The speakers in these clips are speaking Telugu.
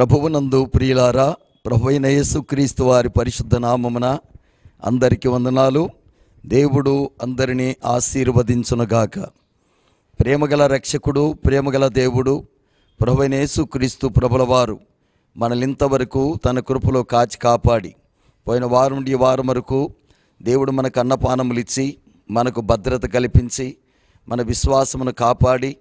ప్రభువునందు ప్రియులారా ప్రభు అయిన యేసుక్రీస్తు వారి పరిశుద్ధ నామమున అందరికి వందనాలు. దేవుడు అందరినీ ఆశీర్వదించునుగాక. ప్రేమగల రక్షకుడు ప్రేమగల దేవుడు ప్రభు అయిన యేసుక్రీస్తు ప్రభుల వారు మనలింతవరకు తన కృపలో కాచి కాపాడి పోయిన వారం నుండి వారం వరకు దేవుడు మనకు అన్నపానములు ఇచ్చి మనకు భద్రత కల్పించి మన విశ్వాసమును కాపాడి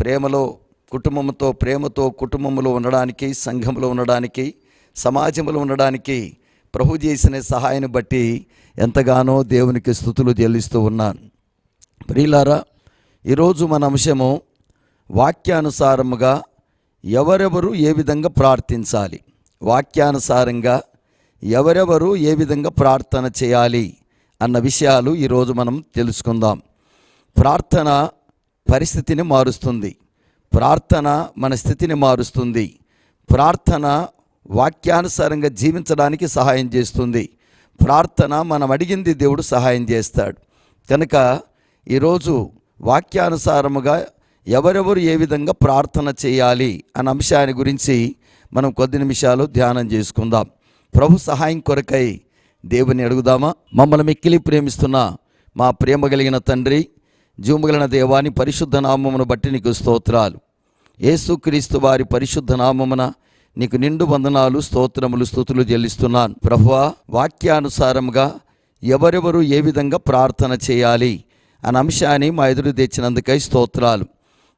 ప్రేమలో కుటుంబంతో ప్రేమతో కుటుంబంలో ఉండడానికి సంఘంలో ఉండడానికి సమాజంలో ఉండడానికి ప్రభు చేసిన సహాయాన్ని బట్టి ఎంతగానో దేవునికి స్థుతులు చెల్లిస్తూ ఉన్నాను. ప్రియులారా ఈరోజు మన అంశము వాక్యానుసారముగా ఎవరెవరు ఏ విధంగా ప్రార్థించాలి? వాక్యానుసారంగా ఎవరెవరు ఏ విధంగా ప్రార్థన చేయాలి? అన్న విషయాలు ఈరోజు మనం తెలుసుకుందాం. ప్రార్థన పరిస్థితిని మారుస్తుంది. ప్రార్థన మన స్థితిని మారుస్తుంది. ప్రార్థన వాక్యానుసారంగా జీవించడానికి సహాయం చేస్తుంది. ప్రార్థన మనం అడిగింది దేవుడు సహాయం చేస్తాడు. కనుక ఈరోజు వాక్యానుసారముగా ఎవరెవరు ఏ విధంగా ప్రార్థన చేయాలి అనే అంశాన్ని గురించి మనం కొద్ది నిమిషాలు ధ్యానం చేసుకుందాం. ప్రభు సహాయం కొరకై దేవుని అడుగుదామా? మమ్మల్ని మిక్కిలి ప్రేమిస్తున్న మా ప్రేమ కలిగిన తండ్రి జీవముగలిగిన దేవాని పరిశుద్ధ నామమును బట్టి నీకు స్తోత్రాలు. ఏసుక్రీస్తు వారి పరిశుద్ధ నామమున నీకు నిండు వందనాలు స్తోత్రములు స్థుతులు చెల్లిస్తున్నాను. ప్రభువా వాక్యానుసారముగా ఎవరెవరు ఏ విధంగా ప్రార్థన చేయాలి అనే అంశాన్ని మా ఎదురు తెచ్చినందుకై స్తోత్రాలు.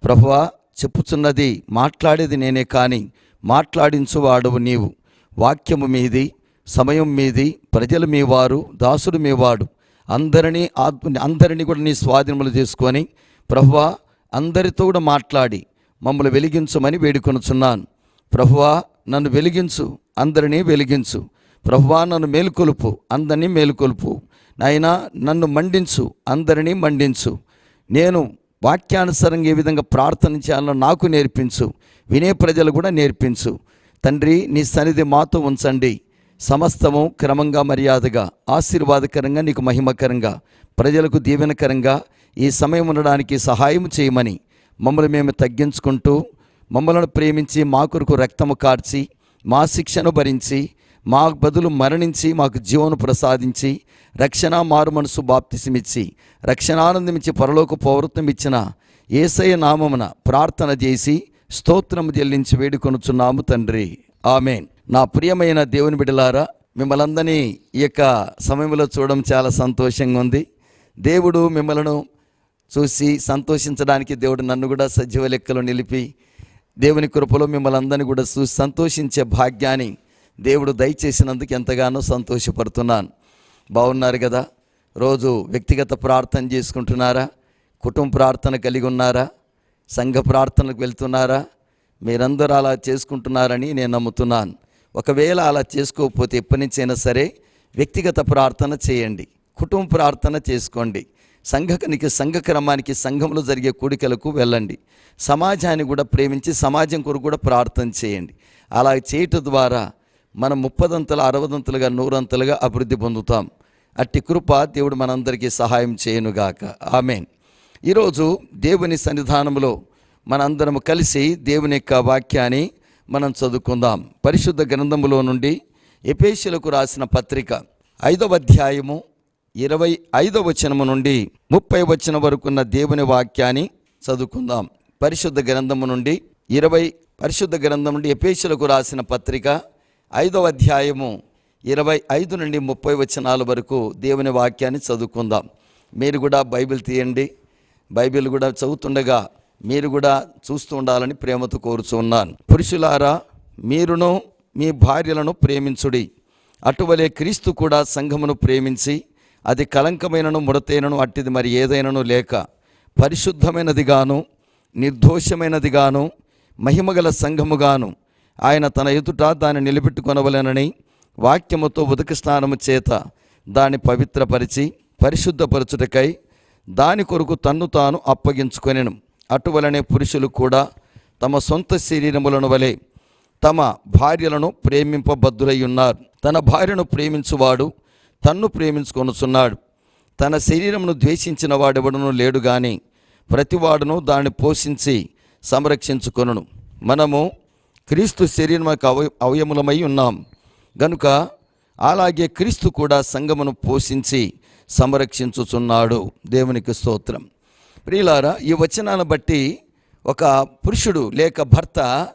ప్రభువా చెప్పుచున్నది మాట్లాడేది నేనే కానీ మాట్లాడించువాడవు నీవు. వాక్యము మీది సమయం మీది ప్రజలు మీ వారు దాసుడు మీవాడు అందరినీ ఆత్మ అందరినీ కూడా నీ స్వాధీనములు చేసుకొని ప్రభువా అందరితో కూడా మాట్లాడి మమ్మల్ని వెలిగించమని వేడుకొనుచున్నాను. ప్రభువా నన్ను వెలిగించు అందరినీ వెలిగించు. ప్రభువా నన్ను మేలుకొలుపు అందరినీ మేలుకొలుపు. నాయనా నన్ను మండించు అందరినీ మండించు. నేను వాక్యానుసారంగా ఏ విధంగా ప్రార్థన చేయాలో నాకు నేర్పించు. వినే ప్రజలు కూడా నేర్పించు. తండ్రి నీ సన్నిధి మాతో ఉంచండి. సమస్తము క్రమంగా మర్యాదగా ఆశీర్వాదకరంగా నీకు మహిమకరంగా ప్రజలకు దీవెనకరంగా ఈ సమయం ఉండడానికి సహాయం చేయమని మమ్మల్ని మేము తగ్గించుకుంటూ మమ్మలను ప్రేమించి మా కొరకు రక్తము కార్చి మా శిక్షను భరించి మా బదులు మరణించి మాకు జీవను ప్రసాదించి రక్షణ మారు మనసు బాప్తిసమిచ్చి రక్షణానందమిచ్చి పరలోక పౌరత్వం ఇచ్చిన ఏసయ్య నామమున ప్రార్థన చేసి స్తోత్రము చెల్లించి వేడుకొనుచున్నాము తండ్రి. ఆమెన్. నా ప్రియమైన దేవుని బిడలారా మిమ్మల్ని అందరినీ ఈ యొక్క సమయంలో చూడడం చాలా సంతోషంగా ఉంది. దేవుడు మిమ్మలను చూసి సంతోషించడానికి దేవుడు నన్ను కూడా సజీవ లెక్కలో నిలిపి దేవుని కృపలో మిమ్మల్ని అందరినీ కూడా చూసి సంతోషించే భాగ్యాన్ని దేవుడు దయచేసినందుకు ఎంతగానో సంతోషపడుతున్నాను. బాగున్నారు కదా? రోజు వ్యక్తిగత ప్రార్థన చేసుకుంటున్నారా? కుటుంబ ప్రార్థన కలిగి ఉన్నారా? సంఘ ప్రార్థనకు వెళ్తున్నారా? మీరందరూ అలా చేసుకుంటున్నారని నేను నమ్ముతున్నాను. ఒకవేళ అలా చేసుకోకపోతే ఎప్పటి నుంచైనా సరే వ్యక్తిగత ప్రార్థన చేయండి. కుటుంబ ప్రార్థన చేసుకోండి. సంఘకనికి సంఘ క్రమానికి సంఘంలో జరిగే కూడికలకు వెళ్ళండి. సమాజాన్ని కూడా ప్రేమించి సమాజం కొరకు కూడా ప్రార్థన చేయండి. అలా చేయటం ద్వారా మనం ముప్పదంతలు అరవదంతలుగా నూరంతలుగా అభివృద్ధి పొందుతాం. అట్టి కృప దేవుడు మనందరికీ సహాయం చేయనుగాక. ఆమెన్. ఈరోజు దేవుని సన్నిధానంలో మనందరము కలిసి దేవుని యొక్క వాక్యాన్ని మనం చదువుకుందాం. పరిశుద్ధ గ్రంథములో నుండి ఎపేషులకు రాసిన పత్రిక ఐదవ అధ్యాయము ఇరవై ఐదవ వచనము నుండి ముప్పై వచనం వరకున్న దేవుని వాక్యాన్ని చదువుకుందాం. పరిశుద్ధ గ్రంథము నుండి ఇరవై పరిశుద్ధ గ్రంథం నుండి ఎపేషులకు రాసిన పత్రిక ఐదవ అధ్యాయము ఇరవై ఐదు నుండి ముప్పై వచనాల వరకు దేవుని వాక్యాన్ని చదువుకుందాం. మీరు కూడా బైబిల్ తీయండి. బైబిల్ కూడా చదువుతుండగా మీరు కూడా చూస్తూ ఉండాలని ప్రేమతో కోరుచు ఉన్నాను. పురుషులారా మీరును మీ భార్యలను ప్రేమించుడి. అటువలే క్రీస్తు కూడా సంఘమును ప్రేమించి అది కలంకమైనను ముడతైనను అట్టిది మరి ఏదైనను లేక పరిశుద్ధమైనదిగాను నిర్దోషమైనదిగాను మహిమగల సంఘముగాను ఆయన తన ఎదుట దాన్ని నిలబెట్టుకొనవలెనని వాక్యముతో ఉదక స్నానము చేత దాన్ని పవిత్రపరిచి పరిశుద్ధపరచుటకై దాని కొరకు తన్ను తాను అప్పగించుకొనెను. అటువలనే పురుషులు కూడా తమ సొంత శరీరములను వలె తమ భార్యలను ప్రేమింపబద్ధులై ఉన్నారు తన భార్యను ప్రేమించువాడు తన్ను ప్రేమించుకొనుచున్నాడు. తన శరీరమును ద్వేషించిన వాడెవడను లేడు గాని ప్రతివాడును దాన్ని పోషించి సంరక్షించుకొనును. మనము క్రీస్తు శరీరం యొక్క అవయ అవయములమై ఉన్నాం. గనుక అలాగే క్రీస్తు కూడా సంగమును పోషించి సంరక్షించుచున్నాడు. దేవునికి స్తోత్రం. ప్రియులారా ఈ వచనాన్ని బట్టి ఒక పురుషుడు లేక భర్త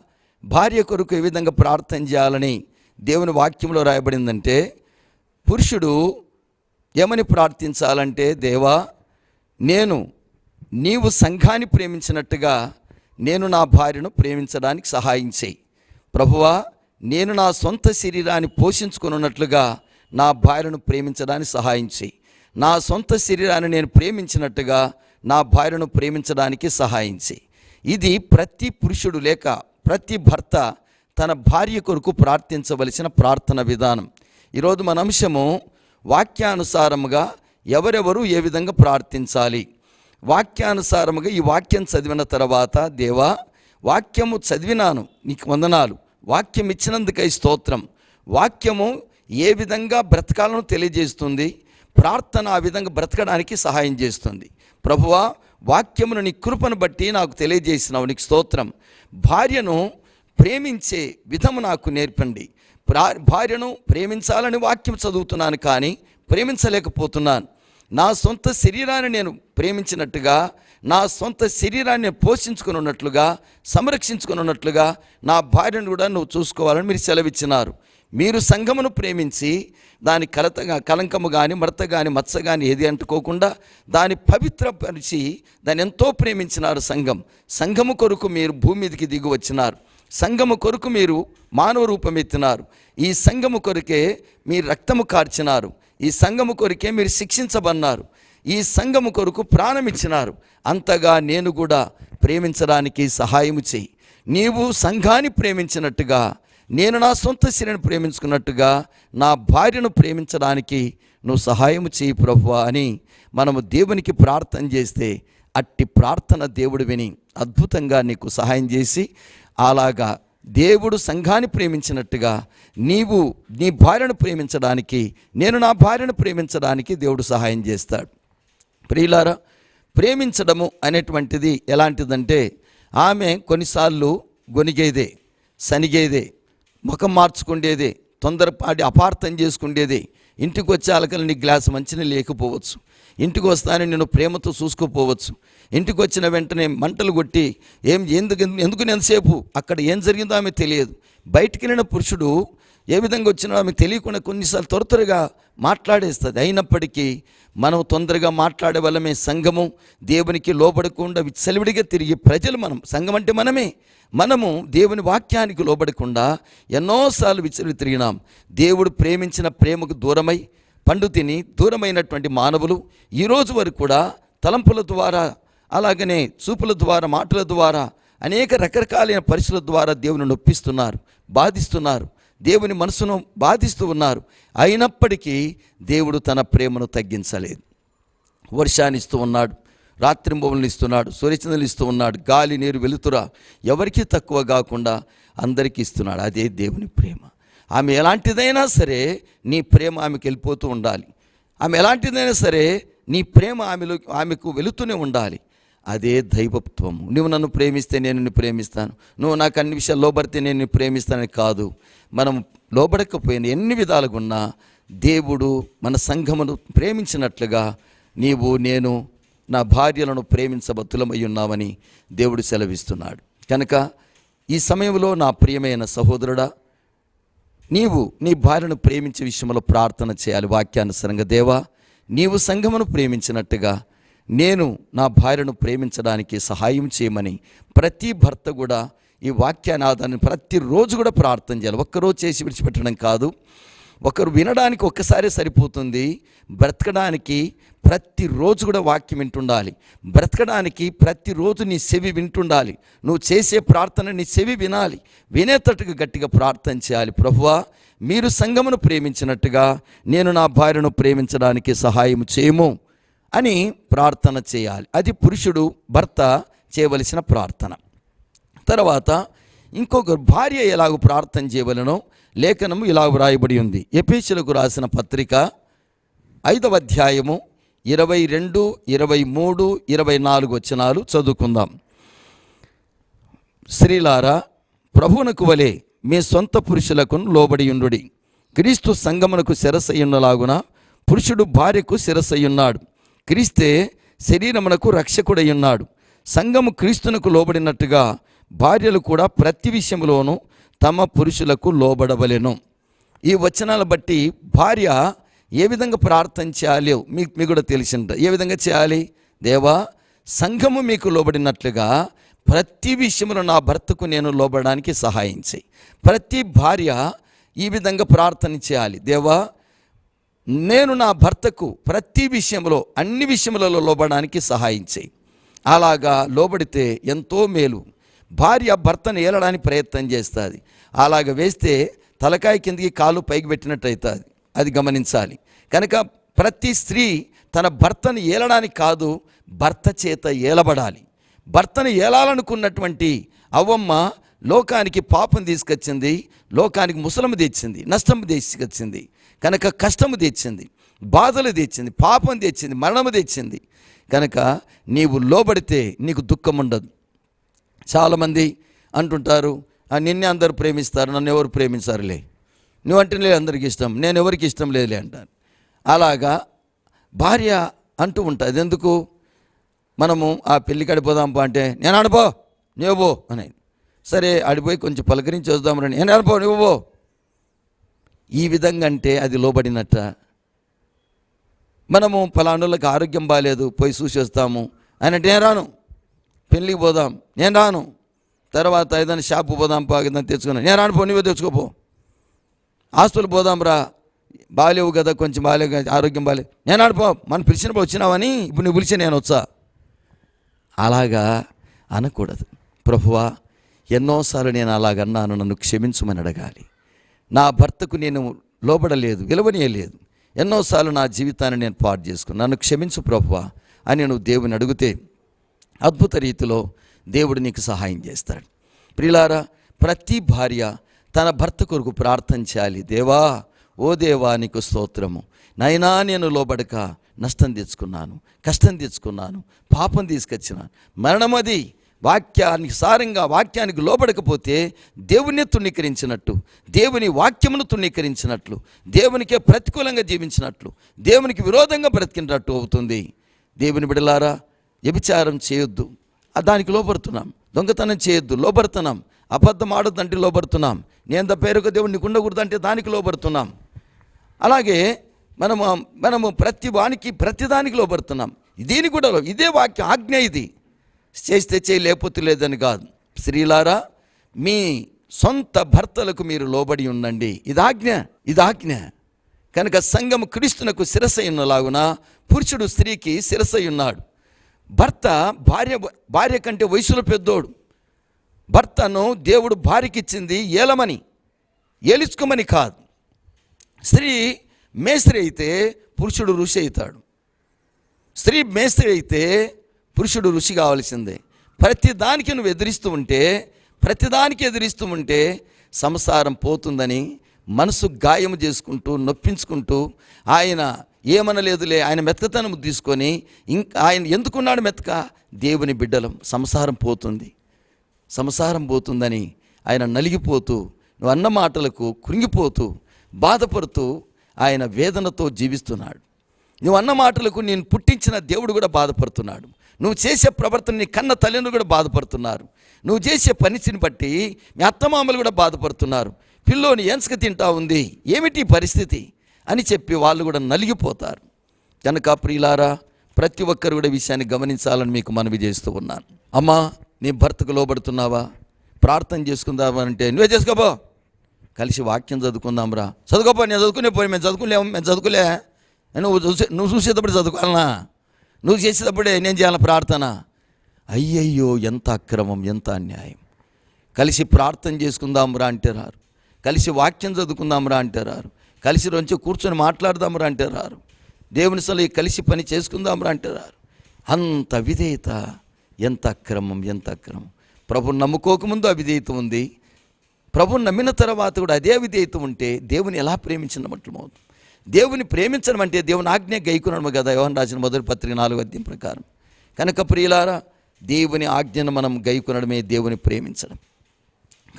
భార్య కొరకు ఏ విధంగా ప్రార్థన చేయాలని దేవుని వాక్యంలో రాయబడిందంటే పురుషుడు ఏమని ప్రార్థించాలంటే దేవా నేను నీవు సంఘాన్ని ప్రేమించినట్టుగా నేను నా భార్యను ప్రేమించడానికి సహాయం చేయి. ప్రభువా నేను నా సొంత శరీరాన్ని పోషించుకున్నట్లుగా నా భార్యను ప్రేమించడానికి సహాయం చేయి. నా సొంత శరీరాన్ని నేను ప్రేమించినట్టుగా నా భార్యను ప్రేమించడానికి సహాయం చేయి ఇది ప్రతి పురుషుడు లేక ప్రతి భర్త తన భార్య కొరకు ప్రార్థించవలసిన ప్రార్థన విధానం. ఈరోజు మన అంశము వాక్యానుసారముగా ఎవరెవరు ఏ విధంగా ప్రార్థించాలి? వాక్యానుసారముగా ఈ వాక్యం చదివిన తర్వాత దేవా వాక్యము చదివినాను నీకు వందనాలు. వాక్యం ఇచ్చినందుకై స్తోత్రం. వాక్యము ఏ విధంగా బ్రతకాలను తెలియజేస్తుంది? ప్రార్థన ఆ విధంగా బ్రతకడానికి సహాయం చేస్తుంది. ప్రభువా వాక్యమును నీ కృపను బట్టి నాకు తెలియజేసినావు నీకు స్తోత్రం. భార్యను ప్రేమించే విధము నాకు నేర్పండి. ప్రా- భార్యను ప్రేమించాలని వాక్యం చదువుతున్నాను కానీ ప్రేమించలేకపోతున్నాను. నా సొంత శరీరాన్ని నేను ప్రేమించినట్టుగా నా సొంత శరీరాన్ని పోషించుకుని ఉన్నట్లుగా సంరక్షించుకుని ఉన్నట్లుగా నా భార్యను కూడా నువ్వు చూసుకోవాలని మీరు సెలవిచ్చినారు. మీరు సంఘమును ప్రేమించి దాని కలతగా కలంకము కానీ మడత కానీ మచ్చ కానీ ఏది అంటుకోకుండా దాని పవిత్రపరిచి దాన్ని ఎంతో ప్రేమించినారు సంఘం. సంఘము కొరకు మీరు భూమి మీదకి దిగి వచ్చినారు. సంఘము కొరకు మీరు మానవ రూపమెత్తినారు. ఈ సంఘము కొరకే మీ రక్తము కార్చినారు. ఈ సంఘము కొరకే మీరు శిక్షించబన్నారు ఈ సంఘము కొరకు ప్రాణమిచ్చినారు. అంతగా నేను కూడా ప్రేమించడానికి సహాయము చేయి. నీవు సంఘాన్ని ప్రేమించినట్టుగా నేను నా సొంత శరీరాన్ని ప్రేమించుకున్నట్టుగా నా భార్యను ప్రేమించడానికి నువ్వు సహాయము చేయి ప్రభు అని మనము దేవునికి ప్రార్థన చేస్తే అట్టి ప్రార్థన దేవుడు విని అద్భుతంగా నీకు సహాయం చేసి అలాగా దేవుడు సంఘాన్ని ప్రేమించినట్టుగా నీవు నీ భార్యను ప్రేమించడానికి నేను నా భార్యను ప్రేమించడానికి దేవుడు సహాయం చేస్తాడు. ప్రియులారా ప్రేమించడము అనేటువంటిది ఎలాంటిదంటే ఆమె కొన్నిసార్లు గొనిగేదే సనిగేదే ముఖం మార్చుకుండేదే తొందరపాటి అపార్థం చేసుకుండేది ఇంటికి వచ్చే నీ గ్లాస్ మంచిని లేకపోవచ్చు ఇంటికి వస్తానే నేను ప్రేమతో చూసుకోపోవచ్చు ఇంటికి వచ్చిన వెంటనే మంటలు కొట్టి ఏం ఎందుకు ఎందుకు ఎంతసేపు అక్కడ ఏం జరిగిందో ఆమె తెలియదు బయటికి వెళ్ళిన పురుషుడు ఏ విధంగా వచ్చినా మీకు తెలియకుండా కొన్నిసార్లు త్వర త్వరగా మాట్లాడేస్తుంది. అయినప్పటికీ మనం తొందరగా మాట్లాడే వల్లమే సంఘము. దేవునికి లోబడకుండా విచ్చలివిడిగా తిరిగి ప్రజలు మనం. సంఘం అంటే మనమే. మనము దేవుని వాక్యానికి లోబడకుండా ఎన్నోసార్లు విచ్చలు తిరిగినాం. దేవుడు ప్రేమించిన ప్రేమకు దూరమై పండు తిని దూరమైనటువంటి మానవులు ఈరోజు వరకు కూడా తలంపుల ద్వారా అలాగనే చూపుల ద్వారా మాటల ద్వారా అనేక రకరకాలైన పరిస్థితుల ద్వారా దేవుని నొప్పిస్తున్నారు బాధిస్తున్నారు. దేవుని మనసును బాధిస్తూ ఉన్నారు. అయినప్పటికీ దేవుడు తన ప్రేమను తగ్గించలేదు. వర్షాన్ని ఇస్తూ ఉన్నాడు రాత్రింబవులను ఇస్తున్నాడు సూర్యచంద్రులు ఇస్తూ ఉన్నాడు గాలి నీరు వెలుతురా ఎవరికీ తక్కువ కాకుండా అందరికీ ఇస్తున్నాడు. అదే దేవుని ప్రేమ. ఆమె ఎలాంటిదైనా సరే నీ ప్రేమ ఆమెకు వెళ్ళిపోతూ ఉండాలి. ఆమె ఎలాంటిదైనా సరే నీ ప్రేమ ఆమెలో ఆమెకు వెళుతూనే ఉండాలి. అదే దైవత్వము. నువ్వు నన్ను ప్రేమిస్తే నేను నిన్ను ప్రేమిస్తాను. నువ్వు నాకు అన్ని విషయాలు లోబడితే నేను నిన్ను ప్రేమిస్తానని కాదు. మనం లోబడకపోయిన ఎన్ని విధాలుగా ఉన్నా దేవుడు మన సంఘమును ప్రేమించినట్లుగా నీవు నేను నా భార్యలను ప్రేమించబత్తులమై ఉన్నామని దేవుడు సెలవిస్తున్నాడు. కనుక ఈ సమయంలో నా ప్రియమైన సహోదరుడా నీవు నీ భార్యను ప్రేమించే విషయంలో ప్రార్థన చేయాలి వాక్యానుసరంగా. దేవా నీవు సంఘమును ప్రేమించినట్టుగా నేను నా భార్యను ప్రేమించడానికి సహాయం చేయమని ప్రతి భర్త కూడా ఈ వాక్యానాదాన్ని ప్రతిరోజు కూడా ప్రార్థన చేయాలి. ఒక్కరోజు చేసి విడిచిపెట్టడం కాదు. ఒకరు వినడానికి ఒక్కసారి సరిపోతుంది. బ్రతకడానికి ప్రతిరోజు కూడా వాక్యం వింటుండాలి. బ్రతకడానికి ప్రతిరోజు నీ చెవి వింటుండాలి. నువ్వు చేసే ప్రార్థన నీ చెవి వినాలి. వినేటట్టుగా గట్టిగా ప్రార్థన చేయాలి. ప్రభువా మీరు సంఘమును ప్రేమించినట్టుగా నేను నా భార్యను ప్రేమించడానికి సహాయం చేయము. అని ప్రార్థన చేయాలి. అది పురుషుడు భర్త చేయవలసిన ప్రార్థన. తర్వాత ఇంకొక భార్య ఎలాగ ప్రార్థన చేయవలనో లేఖనము ఇలా వ్రాయబడి ఉంది. ఎపీసులకు రాసిన పత్రిక ఐదవ అధ్యాయము ఇరవై రెండు ఇరవై మూడు ఇరవై నాలుగు వచనాలు చదువుకుందాం. స్త్రీలారా ప్రభువునకు వలె మీ సొంత పురుషులకు లోబడి క్రీస్తు సంగమునకు శిరసయ్యున్నలాగున పురుషుడు భార్యకు శిరసయ్యున్నాడు క్రీస్తే శరీరమునకు రక్షకుడై ఉన్నాడు సంఘము క్రీస్తునకు లోబడినట్టుగా భార్యలు కూడా ప్రతి విషయంలోనూ తమ పురుషులకు లోబడవలెను. ఈ వచనాలు బట్టి భార్య ఏ విధంగా ప్రార్థన చేయాలి మీకు మీకు కూడా తెలిసింట ఏ విధంగా చేయాలి? దేవా సంఘము మీకు లోబడినట్లుగా ప్రతి విషయంలో నా భర్తకు నేను లోబడడానికి సహాయం చేయి. ప్రతి భార్య ఈ విధంగా ప్రార్థన చేయాలి. దేవా నేను నా భర్తకు ప్రతి విషయంలో అన్ని విషయములలో లోబడడానికి సహాయం చేయి. అలాగా లోబడితే ఎంతో మేలు. భార్య భర్తను ఏలడానికి ప్రయత్నం చేస్తుంది. అలాగ వేస్తే తలకాయ కిందికి కాలు పైకి పెట్టినట్టు అవుతుంది అది గమనించాలి. కనుక ప్రతి స్త్రీ తన భర్తను ఏలడానికి కాదు భర్త చేత ఏలబడాలి. భర్తను ఏలాలనుకున్నటువంటి అవ్వమ్మ లోకానికి పాపం తీసుకొచ్చింది లోకానికి ముసలము తెచ్చింది నష్టం తీసుకొచ్చింది. కనుక కష్టము తెచ్చింది బాధలు తెచ్చింది పాపం తెచ్చింది మరణము తెచ్చింది కనుక నీవు లోబడితే నీకు దుఃఖం ఉండదు చాలామంది అంటుంటారు నిన్నే అందరూ ప్రేమిస్తారు నన్ను ఎవరు ప్రేమించారులే? నువ్వంటే లేదు అందరికి ఇష్టం నేను ఎవరికి ఇష్టం లేదులే అంటాను అలాగా భార్య అంటూ ఉంటుంది ఎందుకు మనము ఆ పెళ్ళి కడిపోదాంపా అంటే నేను అడిపో నువ్వు పో సరే ఆడిపోయి కొంచెం పలకరించి వద్దామని నేను అడిపో నువ్వు పో ఈ విధంగా అంటే అది లోబడినట్ట. మనము పలానులకు ఆరోగ్యం బాగాలేదు పోయి చూసి వస్తాము అని అంటే నేను రాను. పెళ్ళికి పోదాం. నేను రాను. తర్వాత ఏదైనా షాపు పోదాం పా ఏదైనా తెచ్చుకున్నా నేను రాను పో నువ్వే తెచ్చుకోపో ఆస్తులు పోదాం రా. బాగాలేవు కదా కొంచెం బాగాలేవు ఆరోగ్యం బాగాలేదు నేను ఆడిపో మనం పిలిచినప్పుడు వచ్చినావని ఇప్పుడు నువ్వు పిలిచి నేను వచ్చా. అలాగా అనకూడదు. ప్రభువా ఎన్నోసార్లు నేను అలాగన్నాను నన్ను క్షమించమని అడగాలి. నా భర్తకు నేను లోబడలేదు విలువనీయలేదు. ఎన్నోసార్లు నా జీవితాన్ని నేను పాడు చేసుకున్నాను. నన్ను క్షమించు ప్రభువా అని నువ్వు దేవుని అడిగితే అద్భుత రీతిలో దేవుడు నీకు సహాయం చేస్తాడు. ప్రిలారా ప్రతి భార్య తన భర్త కొరకు ప్రార్థన చేయాలి. దేవా ఓ దేవా నీకు స్తోత్రము. నైనా నేను లోబడక నష్టం తెచ్చుకున్నాను కష్టం తెచ్చుకున్నాను పాపం తీసుకొచ్చినాను. మరణమది వాక్యానికి సారంగా వాక్యానికి లోబడకపోతే దేవుణ్ణి తుణీకరించినట్టు దేవుని వాక్యమును తుణీకరించినట్లు దేవునికే ప్రతికూలంగా జీవించినట్లు దేవునికి విరోధంగా బ్రతికినట్టు అవుతుంది. దేవుని బిడలారా వ్యభిచారం చేయొద్దు. దానికి లోపడుతున్నాం దొంగతనం చేయొద్దు లోపడుతున్నాం అబద్ధం ఆడొద్దంటే లోపడుతున్నాం నేను పేరుకు దేవుడిని ఉండకూడదంటే దానికి లోపడుతున్నాం అలాగే మనము మనము ప్రతి వానికి ప్రతిదానికి లోపడుతున్నాం దీని కూడా లో- ఇదే వాక్యం ఆజ్ఞ ఇది. చేస్తే చేయి లేకపోతే లేదని కాదు. స్త్రీలారా మీ సొంత భర్తలకు మీరు లోబడి ఉండండి. ఇది ఆజ్ఞ ఇది ఆజ్ఞ కనుక సంఘం క్రీస్తునకు శిరసై ఉన్నలాగున పురుషుడు స్త్రీకి శిరసై ఉన్నాడు భర్త భార్య భార్య కంటే వయసులో పెద్దోడు. భర్తను దేవుడు భార్యకిచ్చింది ఏలమని ఏలుచుకోమని కాదు. స్త్రీ మేస్త్రి అయితే పురుషుడు ఋషి అవుతాడు. స్త్రీ మేస్త్రి అయితే పురుషుడు ఋషి కావాల్సిందే. ప్రతి దానికి నువ్వు ఎదిరిస్తూ ఉంటే ప్రతిదానికి ఎదిరిస్తూ ఉంటే సంసారం పోతుందని మనసు గాయం చేసుకుంటూ నొప్పించుకుంటూ ఆయన ఏమనలేదులే ఆయన మెత్తతనం తీసుకొని ఇంకా ఆయన ఎందుకున్నాడు మెత్తక? దేవుని బిడ్డలం సంసారం పోతుంది. సంసారం పోతుందని ఆయన నలిగిపోతూ నువ్వు అన్న మాటలకు కృంగిపోతూ బాధపడుతూ ఆయన వేదనతో జీవిస్తున్నాడు. నువ్వు అన్న మాటలకు నేను పుట్టించిన దేవుడు కూడా బాధపడుతున్నాడు. నువ్వు చేసే ప్రవర్తన నీ కన్న తల్లిని కూడా బాధపడుతున్నారు. నువ్వు చేసే పనిచిని బట్టి మీ అత్తమామలు కూడా బాధపడుతున్నారు. పిల్లోని ఎంచక తింటా ఉంది. ఏమిటి పరిస్థితి? అని చెప్పి వాళ్ళు కూడా నలిగిపోతారు. కనుక ప్రియులారా ప్రతి ఒక్కరు కూడా విషయాన్ని గమనించాలని మీకు మనవి చేస్తూ ఉన్నాను. అమ్మా నీ భర్తకు లోబడుతున్నావా? ప్రార్థన చేసుకుందామా అంటే నువ్వే చేసుకోపో. కలిసి వాక్యం చదువుకుందాం రా. చదువుకోపో నేను చదువుకునే పోయి మేము చదువుకోలేము మేము చదువుకోలే. నువ్వు చూసే నువ్వు చూసేటప్పుడు చదువుకోవాలనా? నువ్వు చేసేటప్పుడే నేను చేయాలి ప్రార్థన. అయ్యయ్యో ఎంత అక్రమం ఎంత అన్యాయం. కలిసి ప్రార్థన చేసుకుందాం రా అంటే రారు కలిసి వాక్యం చదువుకుందాం రా అంటే రారు కలిసి రొంచి కూర్చొని మాట్లాడదాం రా అంటే రారు దేవుని సలు కలిసి పని చేసుకుందాం రా అంటే రారు అంత విధేయత ఎంత అక్రమం ఎంత అక్రమం. ప్రభు నమ్ముకోకముందు అవిధేయత ఉంది. ప్రభుని నమ్మిన తర్వాత కూడా అదే విధేయత ఉంటే దేవుని ఎలా ప్రేమించినట్లు దేవుని ప్రేమించడం అంటే దేవుని ఆజ్ఞ గైకునడము కదా. యోహన్ రాసిన మొదటి పత్రిక నాలుగు అధ్యాయం ప్రకారం. కనుక ప్రియులారా దేవుని ఆజ్ఞను మనం గైకునడమే దేవుని ప్రేమించడం.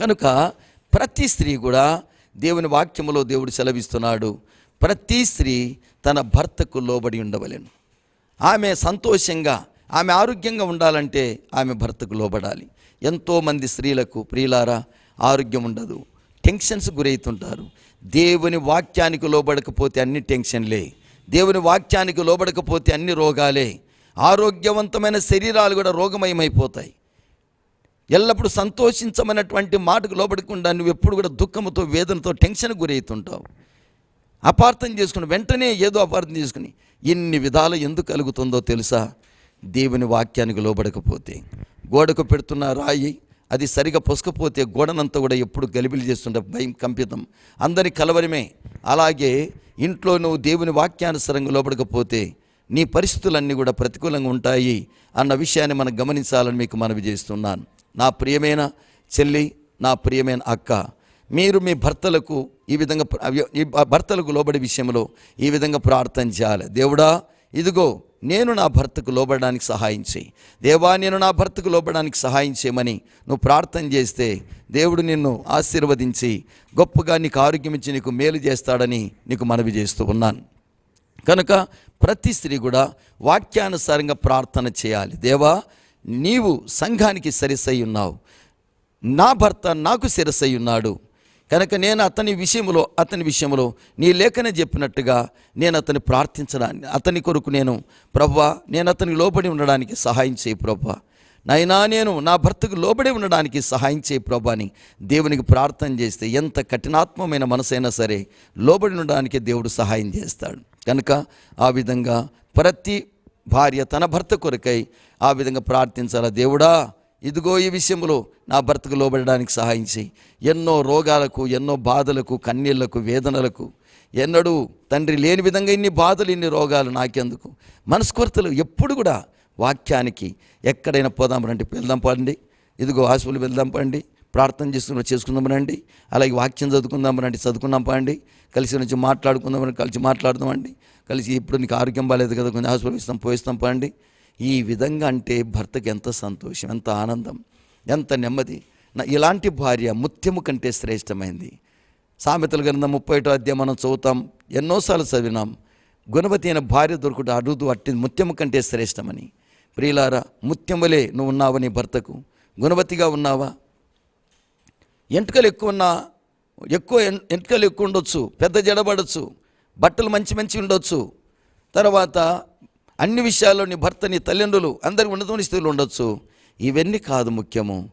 కనుక ప్రతి స్త్రీ కూడా దేవుని వాక్యములో దేవుడు సెలవిస్తున్నాడు ప్రతి స్త్రీ తన భర్తకు లోబడి ఉండవలెను. ఆమె సంతోషంగా ఆమె ఆరోగ్యంగా ఉండాలంటే ఆమె భర్తకు లోబడాలి. ఎంతోమంది స్త్రీలకు ప్రియులారా ఆరోగ్యం ఉండదు. టెన్షన్స్ గురవుతుంటారు. దేవుని వాక్యానికి లోబడకపోతే అన్ని టెన్షన్లే. దేవుని వాక్యానికి లోబడకపోతే అన్ని రోగాలే. ఆరోగ్యవంతమైన శరీరాలు కూడా రోగమయమైపోతాయి. ఎల్లప్పుడూ సంతోషించమన్నటువంటి మాటకు లోబడకుండా నువ్వు ఎప్పుడు కూడా దుఃఖముతో వేదనతో టెన్షన్ గురవుతుంటావు. అపార్థం చేసుకుని వెంటనే ఏదో అపార్థం చేసుకుని ఇన్ని విధాలు ఎందుకు కలుగుతుందో తెలుసా? దేవుని వాక్యానికి లోబడకపోతే. గోడకు పెడుతున్న రాయి అది సరిగా పొసకపోతే గోడనంతా కూడా ఎప్పుడు గలిబిలి చేస్తుండే భయం కంపితం. అందరి కలవరమే. అలాగే ఇంట్లో నువ్వు దేవుని వాక్యానుసరంగా లోపడకపోతే నీ పరిస్థితులన్నీ కూడా ప్రతికూలంగా ఉంటాయి అన్న విషయాన్ని మనం గమనించాలని మీకు మనవి చేస్తున్నాను. నా ప్రియమైన చెల్లి నా ప్రియమైన అక్క మీరు మీ భర్తలకు ఈ విధంగా ఈ భర్తలకు లోబడి విషయంలో ఈ విధంగా ప్రార్థన చేయాలి. దేవుడా ఇదిగో నేను నా భర్తకు లోబడడానికి సహాయం చేయి. దేవా నేను నా భర్తకు లోబడడానికి సహాయం చేయమని నువ్వు ప్రార్థన చేస్తే దేవుడు నిన్ను ఆశీర్వదించి గొప్పగా నీకు ఆరోగ్యం ఇచ్చి నీకు మేలు చేస్తాడని నీకు మనవి చేస్తూ ఉన్నాను. కనుక ప్రతి స్త్రీ కూడా వాక్యానుసారంగా ప్రార్థన చేయాలి. దేవా నీవు సంఘానికి సరిసై ఉన్నావు. నా భర్త నాకు శిరసై ఉన్నాడు. కనుక నేను అతని విషయంలో అతని విషయంలో నీ లేఖనే చెప్పినట్టుగా నేను అతని ప్రార్థించడాన్ని అతని కొరకు నేను ప్రభా నేను అతనికి లోబడి ఉండడానికి సహాయం చేయి ప్రభా నైనా నేను నా భర్తకు లోబడి ఉండడానికి సహాయం చేయి ప్రభా అని దేవునికి ప్రార్థన చేస్తే ఎంత కఠినాత్మమైన మనసైనా సరే లోబడి ఉండడానికి దేవుడు సహాయం చేస్తాడు. కనుక ఆ విధంగా ప్రతి భార్య తన భర్త కొరకై ఆ విధంగా ప్రార్థించాలా దేవుడా? ఇదిగో ఈ విషయంలో నా భర్తకు లోబడడానికి సహాయం చేయి. ఎన్నో రోగాలకు ఎన్నో బాధలకు కన్నీళ్ళకు వేదనలకు. ఎన్నడూ తండ్రి లేని విధంగా ఇన్ని బాధలు ఇన్ని రోగాలు నాకెందుకు? మనస్కొరతలు ఎప్పుడు కూడా వాక్యానికి ఎక్కడైనా పోదాం రండి వెళ్దాం పండి ఇదిగో హాస్పిటల్ వెళ్దాం పండి ప్రార్థన చేసుకుని చేసుకుందాం రండి. అలాగే వాక్యం చదువుకుందాం రండి చదువుకుందాం పండి కలిసి నుంచి మాట్లాడుకుందాం కలిసి కలిసి మాట్లాడదామండి కలిసి ఇప్పుడు నీకు ఆరోగ్యం బాగాలేదు కదా కొంచెం హాస్పిటల్ ఇస్తాం పోయిస్తాం పండి ఈ విధంగా అంటే భర్తకి ఎంత సంతోషం ఎంత ఆనందం ఎంత నెమ్మది. నా ఇలాంటి భార్య ముత్యము కంటే శ్రేష్టమైంది. సామెతలు గ్రంథం ముప్పై ఒకటో అధ్యాయం మనం చదువుతాం. ఎన్నోసార్లు చదివినాం. గుణవతి అయిన భార్య దొరుకుట అడుగుతూ అట్టి ముత్యము కంటే శ్రేష్టమని. ప్రియులారా ముత్యములే నువ్వు ఉన్నావు నీ భర్తకు? గుణవతిగా ఉన్నావా? ఎంటుకలు ఎక్కువ ఉన్నా ఎక్కువ ఎంటుకలు ఎక్కువ ఉండొచ్చు. పెద్ద జడబడచ్చు. బట్టలు మంచి మంచి ఉండొచ్చు. తర్వాత అన్ని విషయాల్లో నీ భర్త నీ తల్లిదండ్రులు అందరి ఉన్నతమైన స్థితిలో ఉండొచ్చు. ఇవన్నీ కాదు ముఖ్యము.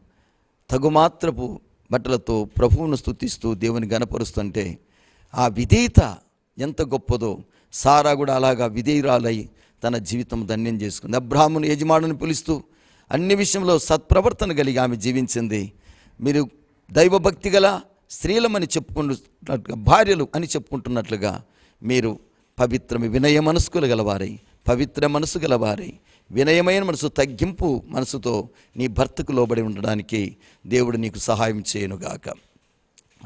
తగుమాత్రపు బట్టలతో ప్రభువును స్తుతిస్తూ దేవుని గనపరుస్తుంటే ఆ విధేయత ఎంత గొప్పదో. సారా కూడా అలాగా విధేయురాలై తన జీవితం ధన్యం చేసుకుంది. అబ్రాహ్ముని యజమానుని పిలుస్తూ అన్ని విషయంలో సత్ప్రవర్తన కలిగి ఆమె జీవించింది. మీరు దైవభక్తి గల స్త్రీలమని చెప్పుకుంటున్నట్లుగా భార్యలు అని చెప్పుకుంటున్నట్లుగా మీరు పవిత్రమి వినయ మనస్కులు గలవారై పవిత్ర మనసు గలవారై వినయమైన మనసు తగ్గింపు మనసుతో నీ భర్తకు లోబడి ఉండడానికి దేవుడు నీకు సహాయం చేయనుగాక.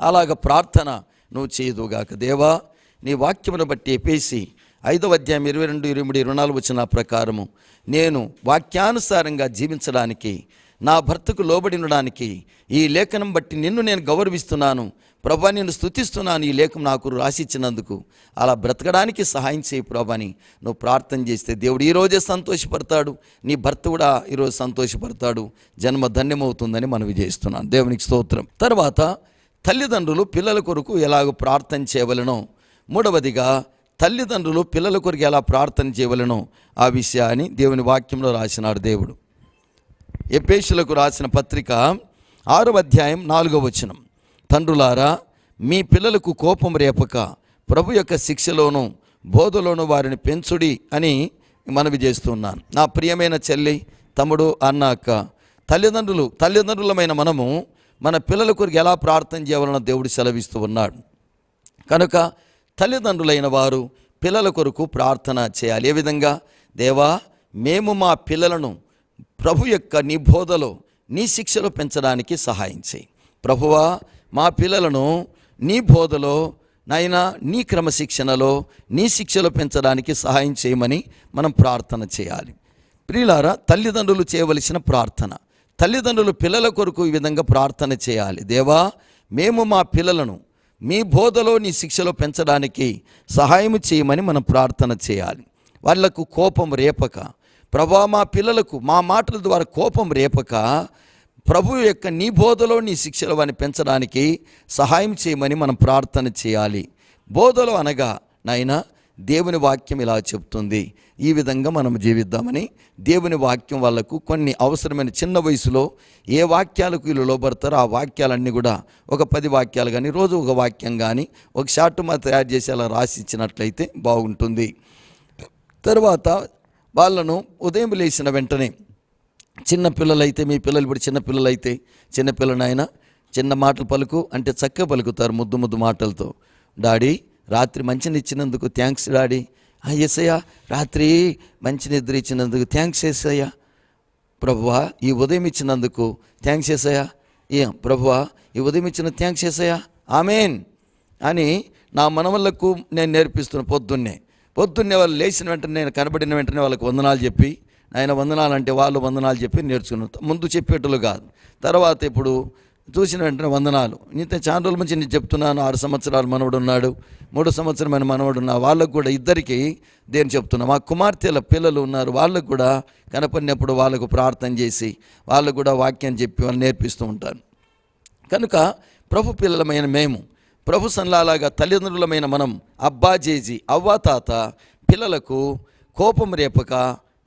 అలాగ ప్రార్థన నువ్వు చేయదుగాక దేవా నీ వాక్యమును బట్టి ఎపేసి ఐదవ అధ్యాయం ఇరవై రెండు ఇరవై మూడు ఇరవై నాలుగు వచ్చిన ప్రకారము నేను వాక్యానుసారంగా జీవించడానికి నా భర్తకు లోబడి ఉండడానికి ఈ లేఖనం బట్టి నిన్ను నేను గౌరవిస్తున్నాను. ప్రభా నేను స్తుతిస్తున్నాను ఈ లేఖం నాకు రాసిచ్చినందుకు. అలా బ్రతకడానికి సహాయం చేయి ప్రభాని నువ్వు ప్రార్థన చేస్తే దేవుడు ఈరోజే సంతోషపడతాడు. నీ భర్త కూడా ఈరోజు సంతోషపడతాడు. జన్మ ధన్యమవుతుందని మనవి చేస్తున్నాను. దేవునికి స్తోత్రం. తర్వాత తల్లిదండ్రులు పిల్లల కొరకు ఎలాగ ప్రార్థన చేయవలనో మూడవదిగా తల్లిదండ్రులు పిల్లల కొరకు ఎలా ప్రార్థన చేయవలనో ఆ విషయాన్ని దేవుని వాక్యంలో రాసినాడు దేవుడు. ఎపేషులకు రాసిన పత్రిక ఆరవ అధ్యాయం నాలుగవ వచనం. తండ్రులారా మీ పిల్లలకు కోపం రేపక ప్రభు యొక్క శిక్షలోను బోధలోను వారిని పెంచుడి అని మనవి చేస్తున్నాను. నా ప్రియమైన చెల్లి తమ్ముడు అన్న అక్క తల్లిదండ్రులు తల్లిదండ్రులమైన మనము మన పిల్లల కొరకు ఎలా ప్రార్థన చేయాలన్న దేవుడు సెలవిస్తూ ఉన్నాడు. కనుక తల్లిదండ్రులైన వారు పిల్లల కొరకు ప్రార్థన చేయాలి. ఏ విధంగా? దేవా మేము మా పిల్లలను ప్రభు యొక్క నీ బోధలో నీ శిక్షలో పెంచడానికి సహాయం చేయి. ప్రభువా మా పిల్లలను నీ బోధలో నైనా నీ క్రమశిక్షణలో నీ శిక్షలో పెంచడానికి సహాయం చేయమని మనం ప్రార్థన చేయాలి. ప్రియులారా తల్లిదండ్రులు చేయవలసిన ప్రార్థన. తల్లిదండ్రులు పిల్లల కొరకు ఈ విధంగా ప్రార్థన చేయాలి. దేవా మేము మా పిల్లలను మీ బోధలో నీ శిక్షలో పెంచడానికి సహాయం చేయమని మనం ప్రార్థన చేయాలి. వాళ్ళకు కోపం రేపక. ప్రభా మా పిల్లలకు మా మాటల ద్వారా కోపం రేపక. ప్రభు యొక్క నీ బోధలో నీ శిక్షలో అని పెంచడానికి సహాయం చేయమని మనం ప్రార్థన చేయాలి. బోధలో అనగా నాయన దేవుని వాక్యం ఇలా చెప్తుంది. ఈ విధంగా మనం జీవిద్దామని దేవుని వాక్యం వాళ్ళకు కొన్ని అవసరమైన చిన్న వయసులో ఏ వాక్యాలకు వీళ్ళు లోబడతారో ఆ వాక్యాలన్నీ కూడా ఒక పది వాక్యాలు కానీ రోజు ఒక వాక్యం కానీ ఒక షార్ట్ మా తయారు చేసి అలా రాసి ఇచ్చినట్లయితే బాగుంటుంది. తర్వాత వాళ్ళను ఉదయం లేచిన వెంటనే చిన్న పిల్లలైతే మీ పిల్లలు ఇప్పుడు చిన్నపిల్లలైతే చిన్నపిల్లనైనా చిన్న చిన్న మాటలు పలుకు అంటే చక్కగా పలుకుతారు ముద్దు ముద్దు మాటలతో. డాడీ రాత్రి మంచి ఇచ్చినందుకు థ్యాంక్స్ డాడీ. "ఆ, ఎస్సయ్యా రాత్రి మంచి నిద్ర ఇచ్చినందుకు థ్యాంక్స్ ఎస్సయ్యా ప్రభువా ఈ ఉదయం ఇచ్చినందుకు థ్యాంక్స్ చేసాయా ఏ ప్రభువా ఈ ఉదయం ఇచ్చిన థ్యాంక్స్ చేసాయా ఆమెన్. అని నా మనవళ్ళకు నేను నేర్పిస్తున్న పొద్దున్నే. పొద్దున్నే వాళ్ళు లేచిన వెంటనే నేను కనబడిన వెంటనే వాళ్ళకి వందనాలు చెప్పి ఆయన వందనాలు అంటే వాళ్ళు వందనాలు చెప్పి నేర్చుకున్నారు. ముందు చెప్పేటలు కాదు. తర్వాత ఇప్పుడు చూసిన వెంటనే వందనాలు. నీతో చాలా రోజుల నుంచి నేను చెప్తున్నాను ఆరు సంవత్సరాలు మనవడు ఉన్నాడు మూడు సంవత్సరమైన మనవడు ఉన్నా వాళ్ళకు కూడా ఇద్దరికి దేని చెప్తున్నా మా కుమార్తెల పిల్లలు ఉన్నారు వాళ్ళకు కూడా కనపడినప్పుడు వాళ్ళకు ప్రార్థన చేసి వాళ్ళకు కూడా వాక్యం చెప్పి వాళ్ళు నేర్పిస్తూ ఉంటాను కనుక ప్రభు పిల్లలమైన మేము ప్రభు సన్లాలాగా తల్లిదండ్రులమైన మనం అబ్బా చేసి అవ్వా తాత పిల్లలకు కోపం రేపక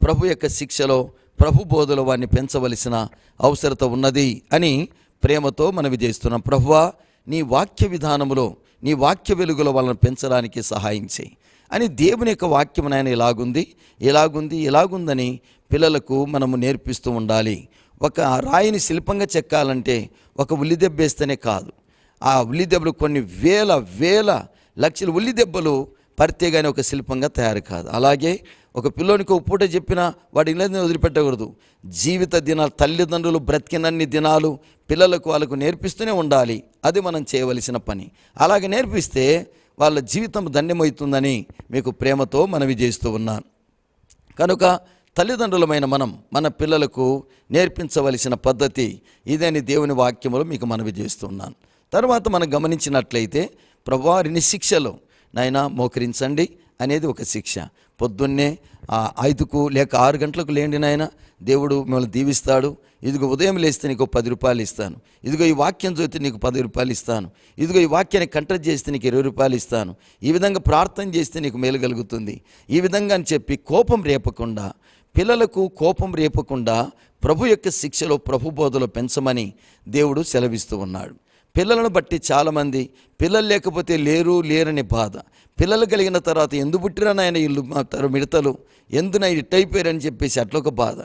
ప్రభు యొక్క శిక్షలో ప్రభు బోధలో వారిని పెంచవలసిన అవసరత ఉన్నది అని ప్రేమతో మనవి చేస్తున్నాం. ప్రభువా నీ వాక్య విధానములో నీ వాక్య వెలుగులో వాళ్ళని పెంచడానికి సహాయం చేయి. అని దేవుని యొక్క వాక్యం నాయన ఇలాగుంది. ఇలాగుంది ఇలాగుందని పిల్లలకు మనము నేర్పిస్తూ ఉండాలి. ఒక రాయిని శిల్పంగా చెక్కాలంటే ఒక ఉల్లి దెబ్బేస్తేనే కాదు. ఆ ఉల్లి దెబ్బలు కొన్ని వేల వేల లక్షల ఉల్లి దెబ్బలు పరితేగానే ఒక శిల్పంగా తయారు కాదు. అలాగే ఒక పిల్లోనికి ఒక పూట చెప్పినా వాడి ఇళ్ళని వదిలిపెట్టకూడదు. జీవిత దినాలు తల్లిదండ్రులు బ్రతికినన్ని దినాలు పిల్లలకు వాళ్ళకు నేర్పిస్తూనే ఉండాలి. అది మనం చేయవలసిన పని. అలాగే నేర్పిస్తే వాళ్ళ జీవితం ధన్యమవుతుందని మీకు ప్రేమతో మనవి చేస్తూ ఉన్నాను. కనుక తల్లిదండ్రులమైన మనం మన పిల్లలకు నేర్పించవలసిన పద్ధతి ఇదని దేవుని వాక్యములో మీకు మనవి చేస్తున్నాను తర్వాత మనం గమనించినట్లయితే ప్రభువారిని శిక్షలో. నాయన మోకరించండి అనేది ఒక శిక్ష. పొద్దున్నే ఐదుకు లేక ఆరు గంటలకు లేండి నాయన దేవుడు మిమ్మల్ని దీవిస్తాడు. ఇదిగో ఉదయం లేస్తే నీకు పది రూపాయలు ఇస్తాను. ఇదిగో ఈ వాక్యం చదివితే నీకు పది రూపాయలు ఇస్తాను. ఇదిగో ఈ వాక్యాన్ని కంట్రోల్ చేస్తే నీకు ఇరవై రూపాయలు ఇస్తాను. ఈ విధంగా ప్రార్థన చేస్తే నీకు మేలు కలుగుతుంది. ఈ విధంగా అని చెప్పి కోపం రేపకుండా పిల్లలకు కోపం రేపకుండా ప్రభు యొక్క శిక్షలో ప్రభు బోధలో పెంచమని దేవుడు సెలవిస్తూ ఉన్నాడు. పిల్లలను బట్టి చాలామంది పిల్లలు లేకపోతే లేరు లేరని బాధ. పిల్లలు కలిగిన తర్వాత ఎందు పుట్టిరా నాయన ఇల్లు మాతారు మిడతలు? ఎందున ఇట్టయిపోయారని చెప్పేసి అట్లొక బాధ.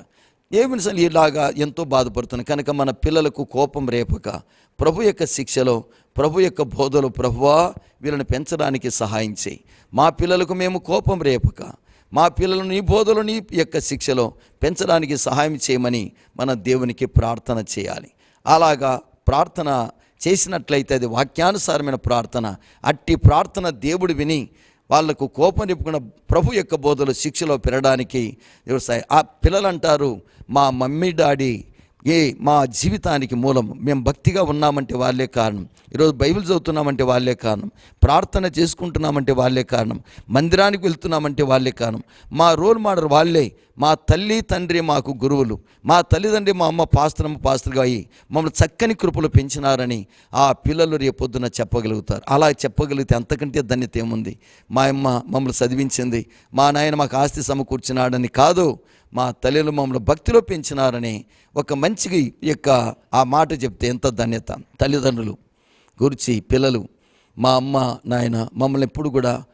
ఏమి అసలు ఇలాగా ఎంతో బాధపడుతున్నాను కనుక మన పిల్లలకు కోపం రేపక. ప్రభు యొక్క శిక్షలో ప్రభు యొక్క బోధలో ప్రభువా వీళ్ళని పెంచడానికి సహాయం చేయి. మా పిల్లలకు మేము కోపం రేపక. మా పిల్లలను నీ బోధలో నీ యొక్క శిక్షలో పెంచడానికి సహాయం చేయమని మన దేవునికి ప్రార్థన చేయాలి. అలాగా ప్రార్థన చేసినట్లయితే అది వాక్యానుసారమైన ప్రార్థన. అట్టి ప్రార్థన దేవుడు విని వాళ్ళకు కోపం నిప్పుకున్న ప్రభు యొక్క బోధలు శిక్షలో పెరగడానికి ఆ పిల్లలు అంటారు మా మమ్మీ డాడీ ఏ మా జీవితానికి మూలం. మేము భక్తిగా ఉన్నామంటే వాళ్ళే కారణం. ఈరోజు బైబిల్ చదువుతున్నామంటే వాళ్ళే కారణం. ప్రార్థన చేసుకుంటున్నామంటే వాళ్ళే కారణం. మందిరానికి వెళ్తున్నామంటే వాళ్ళే కారణం. మా రోల్ మోడల్ వాళ్ళే. మా తల్లి తండ్రి మాకు గురువులు. మా తల్లిదండ్రి మా అమ్మ పాస్త్రమ్మ పాస్త్రగా అయ్యి మమ్మల్ని చక్కని కృపలు పెంచినారని ఆ పిల్లలు రేపొద్దున చెప్పగలుగుతారు. అలా చెప్పగలిగితే అంతకంటే ధన్యత ఏముంది? మా అమ్మ మమ్మల్ని చదివించింది. మా నాయన మాకు ఆస్తి సమకూర్చినాడని కాదు. మా తల్లిలు మమ్మల్ని భక్తిలో పెంచినారని ఒక మంచి యొక్క ఆ మాట చెప్తే ఎంత ధన్యత. తల్లిదండ్రులు గురించి పిల్లలు మా అమ్మ నాయన మమ్మల్ని ఎప్పుడు కూడా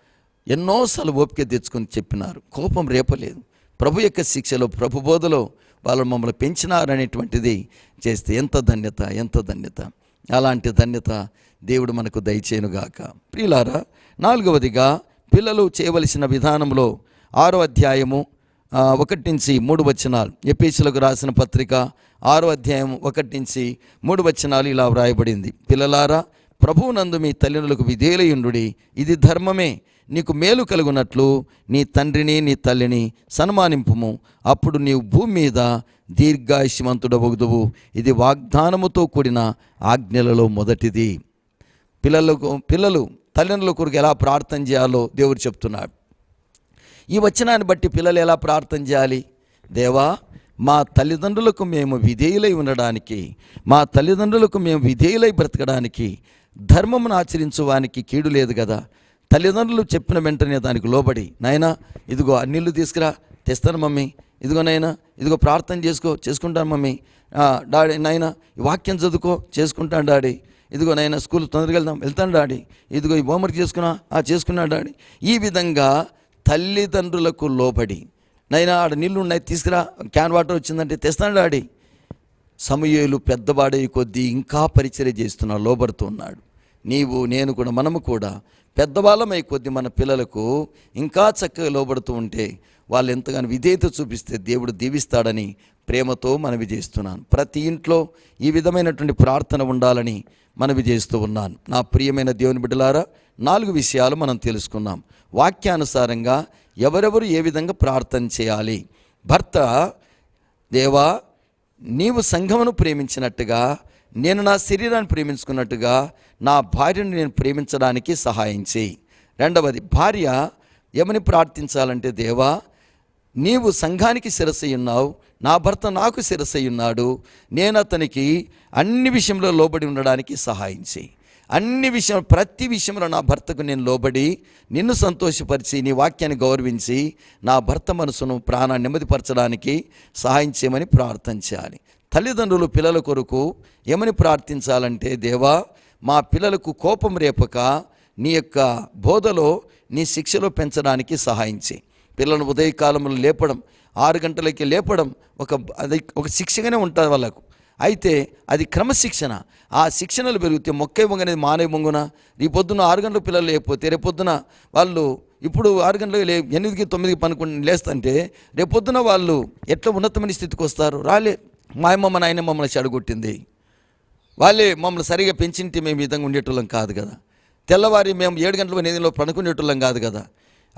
ఎన్నోసార్లు ఓపిక తెచ్చుకొని చెప్పినారు. కోపం రేపలేదు. ప్రభు యొక్క శిక్షలో ప్రభు బోధలో వాళ్ళు మమ్మల్ని పెంచినారనేటువంటిది చేస్తే ఎంత ధన్యత ఎంత ధన్యత. అలాంటి ధన్యత దేవుడు మనకు దయచేయనుగాక. ప్రియులారా నాలుగవదిగా పిల్లలు చేయవలసిన విధానంలో ఆరో అధ్యాయము ఒకటి నుంచి మూడు వచనాలు. ఎపీసులకు రాసిన పత్రిక ఆరో అధ్యాయం ఒకటి నుంచి మూడు వచనాలు ఇలా వ్రాయబడింది. పిల్లలారా ప్రభువునందు మీ తల్లిదండ్రులకు విధేయులయుండుడి ఇది ధర్మమే. నీకు మేలు కలుగునట్లు నీ తండ్రిని నీ తల్లిని సన్మానింపుము. అప్పుడు నీవు భూమి మీద దీర్ఘాయుష్మంతుడవగుదువు ఇది వాగ్దానముతో కూడిన ఆజ్ఞలలో మొదటిది. పిల్లలకు పిల్లలు తల్లిదండ్రుల కొరకు ఎలా ప్రార్థన చేయాలో దేవుడు చెప్తున్నాడు. ఈ వచనాన్ని బట్టి పిల్లలు ఎలా ప్రార్థన చేయాలి? దేవా మా తల్లిదండ్రులకు మేము విధేయులై ఉండడానికి మా తల్లిదండ్రులకు మేము విధేయులై బ్రతకడానికి ధర్మమును ఆచరించువానికి కీడు లేదు కదా. తల్లిదండ్రులు చెప్పిన వెంటనే దానికి లోబడి నాయనా ఇదిగో అన్నిళ్ళు తీసుకురా తెస్తాను మమ్మీ. ఇదిగో నాయనా ఇదిగో ప్రార్థన చేసుకో చేసుకుంటాను మమ్మీ. డాడీ నాయన వాక్యం చదువుకో చేసుకుంటాను డాడీ. ఇదిగో నాయన స్కూల్ తొందరగా వెళ్దాం వెళ్తాను డాడీ. ఇదిగో ఈ హోంవర్క్ చేసుకున్నా ఆ చేసుకున్నా డాడీ. ఈ విధంగా తల్లిదండ్రులకు లోబడి నైనా ఆడ నీళ్ళు ఉన్నాయి తీసుకురా క్యాన్ వాటర్ వచ్చిందంటే తెస్తాడు ఆడి. సమయలు పెద్దవాడే కొద్దీ ఇంకా పరిచయం చేస్తున్నా లోబడుతూ ఉన్నాడు. నీవు నేను కూడా మనము కూడా పెద్దవాళ్ళమై కొద్దీ మన పిల్లలకు ఇంకా చక్కగా లోబడుతూ ఉంటే వాళ్ళు ఎంతగానో విధేయత చూపిస్తే దేవుడు దీవిస్తాడని ప్రేమతో మనవి చేస్తున్నాను. ప్రతి ఇంట్లో ఈ విధమైనటువంటి ప్రార్థన ఉండాలని మనవి చేస్తూ ఉన్నాను. నా ప్రియమైన దేవుని బిడ్డలారా నాలుగు విషయాలు మనం తెలుసుకున్నాం. వాక్యానుసారంగా ఎవరెవరు ఏ విధంగా ప్రార్థన చేయాలి? భర్త దేవా నీవు సంఘమును ప్రేమించినట్టుగా నేను నా శరీరాన్ని ప్రేమించుకున్నట్టుగా నా భార్యను నేను ప్రేమించడానికి సహాయం చేయి. రెండవది భార్య ఏమని ప్రార్థించాలంటే దేవా నీవు సంఘానికి శిరస్సు ఉన్నావు నా భర్త నాకు శిరస్సు ఉన్నాడు నేను అతనికి అన్ని విషయంలో లోబడి ఉండడానికి సహాయం చేయి. అన్ని విషయం ప్రతి విషయంలో నా భర్తకు నేను లోబడి నిన్ను సంతోషపరిచి నీ వాక్యాన్ని గౌరవించి నా భర్త మనసును ప్రాణాన్ని నెమ్మదిపరచడానికి సహాయం చేయమని ప్రార్థన చేయాలి. తల్లిదండ్రులు పిల్లల కొరకు ఏమని ప్రార్థించాలంటే దేవా మా పిల్లలకు కోపం రేపక నీ యొక్క బోధలో నీ శిక్షలో పెంచడానికి సహాయం చేయి. పిల్లలను ఉదయకాలంలో లేపడం ఆరు గంటలకి లేపడం ఒక అది ఒక శిక్షగానే ఉంటుంది వాళ్ళకు. అయితే అది క్రమశిక్షణ. ఆ శిక్షణలు పెరిగితే మొక్కే వంగనేది మానే వంగున ఈ పొద్దున్న ఆరు గంటల పిల్లలు లేకపోతే రేపొద్దున వాళ్ళు ఇప్పుడు ఆరు గంటలకు లే ఎనిమిదికి తొమ్మిదికి పనుకుని లేస్తుంటే రేపొద్దున వాళ్ళు ఎట్లా ఉన్నతమైన స్థితికి వస్తారు? రాలే. మా నాయన మమ్మల్ని చెడగొట్టింది. వాళ్ళే మమ్మల్ని సరిగా పెంచింటే మేము విధంగా ఉండేటోళ్ళం కాదు కదా. తెల్లవారి మేము ఏడు గంటల ఎనిమిదిలో పడుకునేటోళ్ళం కాదు కదా.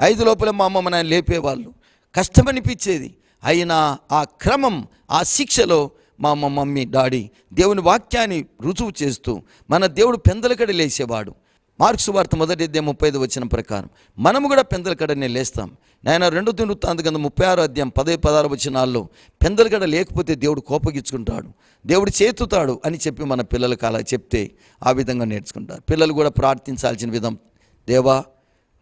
ఐదు లోపల మా అమ్మమ్మ నాయన లేపేవాళ్ళు. కష్టమనిపించేది. అయినా ఆ క్రమం ఆ శిక్షలో మా అమ్మ మమ్మీ డాడీ దేవుని వాక్యాన్ని రుజువు చేస్తూ మన దేవుడు పెందలకడ లేచేవాడు. మార్క్స్ వార్త మొదటి అధ్యాయం ముప్పై ఐదు వచ్చిన ప్రకారం మనము కూడా పెందలకడనే లేస్తాం. నాయన రెండు దినవృత్తాంత కింద ముప్పై ఆరో అధ్యాయం పదవి పదహారు వచ్చినాల్లో పెందలకడ లేకపోతే దేవుడు కోపగించుకుంటాడు. దేవుడు చేతుతాడు అని చెప్పి మన పిల్లలకు అలా చెప్తే ఆ విధంగా నేర్చుకుంటారు. పిల్లలు కూడా ప్రార్థించాల్సిన విధం దేవా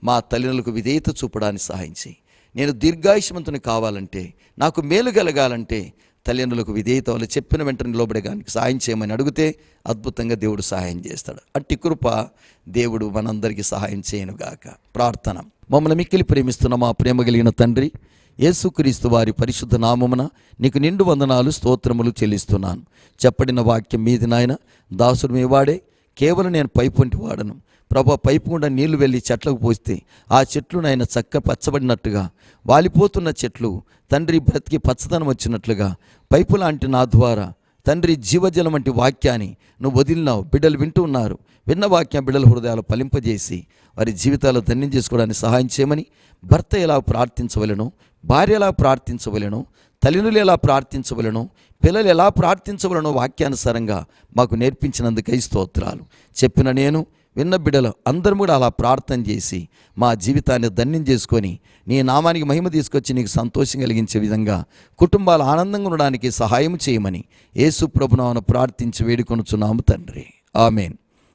మా తల్లిదండ్రులకు విధేయత చూపడానికి సహాయం చేయి. నేను దీర్ఘాయుష్మంతుని కావాలంటే నాకు మేలు కలగాలంటే తల్లిదండ్రులకు విధేయత వాళ్ళు చెప్పిన వెంటనే లోబడేగానికి సహాయం చేయమని అడిగితే అద్భుతంగా దేవుడు సహాయం చేస్తాడు. అట్టి కృప దేవుడు మనందరికీ సహాయం చేయనుగాక. ప్రార్థన. మమ్మల్ని మిక్కిలి ప్రేమిస్తున్న మా ప్రేమ కలిగిన తండ్రి యేసుక్రీస్తు వారి పరిశుద్ధ నామమున నీకు నిండు వందనాలు స్తోత్రములు చెల్లిస్తున్నాను. చెప్పడిన వాక్యం మీది నాయన దాసుడు మీ వాడే కేవలం నేను పైపొంటి వాడను. ప్రభా పైపు గుండా నీళ్ళు వెళ్ళి చెట్లకు పోస్తే ఆ చెట్లు నాయన చక్క పచ్చబడినట్టుగా వాలిపోతున్న చెట్లు తండ్రి బ్రతికి పచ్చదనం వచ్చినట్లుగా పైపు లాంటి నా ద్వారా తండ్రి జీవజలం వంటి వాక్యాన్ని నువ్వు వదిలినావు. బిడ్డలు వింటూ ఉన్నారు. విన్న వాక్యం బిడ్డల హృదయాలు ఫలింపజేసి వారి జీవితాలు ధన్యం చేసుకోవడానికి సహాయం చేయమని భర్త ఎలా ప్రార్థించవలను భార్య ఎలా ప్రార్థించవలను తల్లినులు ఎలా ప్రార్థించవలను పిల్లలు ఎలా ప్రార్థించవలనో వాక్యానుసారంగా మాకు నేర్పించినందుకై స్తోత్రాలు. చెప్పిన నేను విన్న బిడ్డలు అందరం కూడా అలా ప్రార్థన చేసి మా జీవితాన్ని ధన్యం చేసుకొని నీ నామానికి మహిమ తీసుకొచ్చి నీకు సంతోషం కలిగించే విధంగా కుటుంబాలు ఆనందంగా ఉండడానికి సహాయం చేయమని యేసు ప్రభునామను ప్రార్థించి వేడుకొనుచున్నాము తండ్రి. ఆమెన్.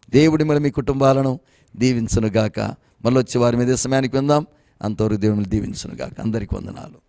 దేవుడి మన మీ కుటుంబాలను దీవించునుగాక. మళ్ళీ వచ్చి వారి మీద సమయానికి విందాం. అంతవరకు దేవుని దీవించునుగాక. అందరికి వందనాలు.